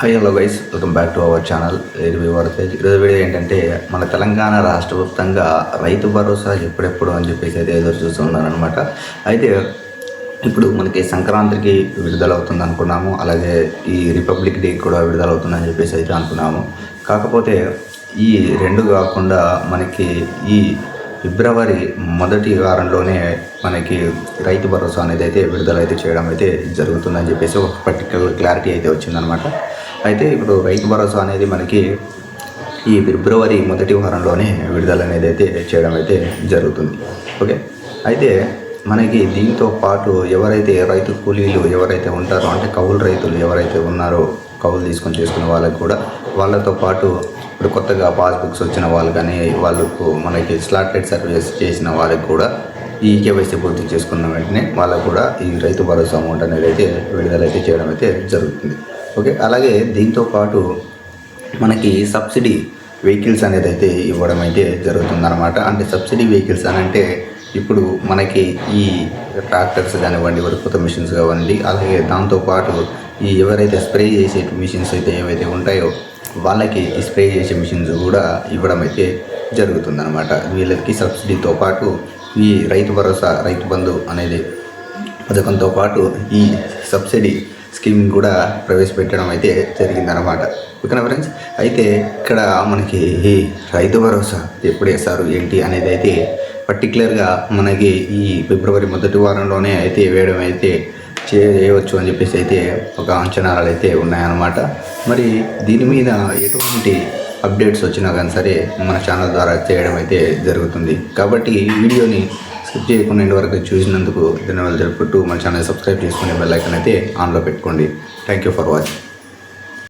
Hi hello guys welcome back to our channel review Varatej ఈరోజు video ఏంటంటే మన తెలంగాణ రాష్ట్ర వ్యాప్తంగా రైతు భరోసా ఎప్పుడెప్పుడు అని చెప్పేసి అయితే ఎదురు చూస్తున్నారనమాట అయితే ఇప్పుడు మనకి సంక్రాంతికి విడుదలవుతుంది అనుకున్నాము. అలాగే ఈ రిపబ్లిక్ డే కూడా విడుదల అవుతుందని చెప్పేసి అయితే అనుకున్నాము. కాకపోతే ఈ రెండు కాకుండా మనకి ఈ ఫిబ్రవరి మొదటి వారంలోనే మనకి రైతు భరోసా అనేది అయితే విడుదల అయితే చేయడం అయితే జరుగుతుందని చెప్పేసి ఒక పర్టికులర్ క్లారిటీ అయితే వచ్చిందనమాట అయితే ఇప్పుడు రైతు భరోసా అనేది మనకి ఈ ఫిబ్రవరి మొదటి వారంలోనే విడుదల అనేది అయితే చేయడం అయితే జరుగుతుంది. ఓకే? అయితే మనకి దీంతో పాటు ఎవరైతే రైతు కూలీలు ఎవరైతే ఉంటారో అంటే కౌలు రైతులు ఎవరైతే ఉన్నారో కౌలు తీసుకొని చేసుకునే వాళ్ళకి కూడా వాళ్ళతో పాటు ఇప్పుడు కొత్తగా పాస్బుక్స్ వచ్చిన వాళ్ళు కానీ వాళ్ళకు మనకి స్లాటెడ్ సర్వీస్ చేసిన వాళ్ళకి కూడా ఈ కేవైసీ పూర్తి చేసుకున్న వెంటనే వాళ్ళకు కూడా ఈ రైతు భరోసా అమౌంట్ అనేది అయితే విడుదల అయితే చేయడం అయితే జరుగుతుంది. ఓకే? అలాగే దీంతో పాటు మనకి సబ్సిడీ వెహికల్స్ అనేది అయితే ఇవ్వడం అయితే జరుగుతుందన్నమాట. అంటే సబ్సిడీ వెహికల్స్ అని అంటే ఇప్పుడు మనకి ఈ ట్రాక్టర్స్ కానివ్వండి వరి మిషన్స్ కానివ్వండి అలాగే దాంతోపాటు ఈ ఎవరైతే స్ప్రే చేసే మిషన్స్ అయితే ఏవైతే ఉంటాయో వాళ్ళకి స్ప్రే చేసే మిషన్స్ కూడా ఇవ్వడం అయితే జరుగుతుందన్నమాట. వీళ్ళకి సబ్సిడీతో పాటు ఈ రైతు భరోసా రైతు బంధు అనేది పథకంతో పాటు ఈ సబ్సిడీ స్కీమ్ కూడా ప్రవేశపెట్టడం అయితే జరిగిందనమాట ఓకేనా ఫ్రెండ్స్ అయితే ఇక్కడ మనకి ఈ రైతు భరోసా ఎప్పుడు వేస్తారు ఏంటి అనేది అయితే పర్టికులర్గా మనకి ఈ ఫిబ్రవరి మొదటి వారంలోనే అయితే వేయడం అయితే చేయవచ్చు అని చెప్పేసి అయితే ఒక అంచనాలు అయితే ఉన్నాయన్నమాట. మరి దీని మీద ఎటువంటి అప్డేట్స్ వచ్చినా కానీ సరే మన ఛానల్ ద్వారా చేయడం అయితే జరుగుతుంది. కాబట్టి ఈ వీడియోని స్కిప్ చేయకుండా ఇంటి వరకు చూసినందుకు ధన్యవాదాలు జరుపుకుంటూ మన ఛానల్ సబ్స్క్రైబ్ చేసుకునే బెల్ ఐకన్ అయితే ఆన్లో పెట్టుకోండి. Thank you for watching.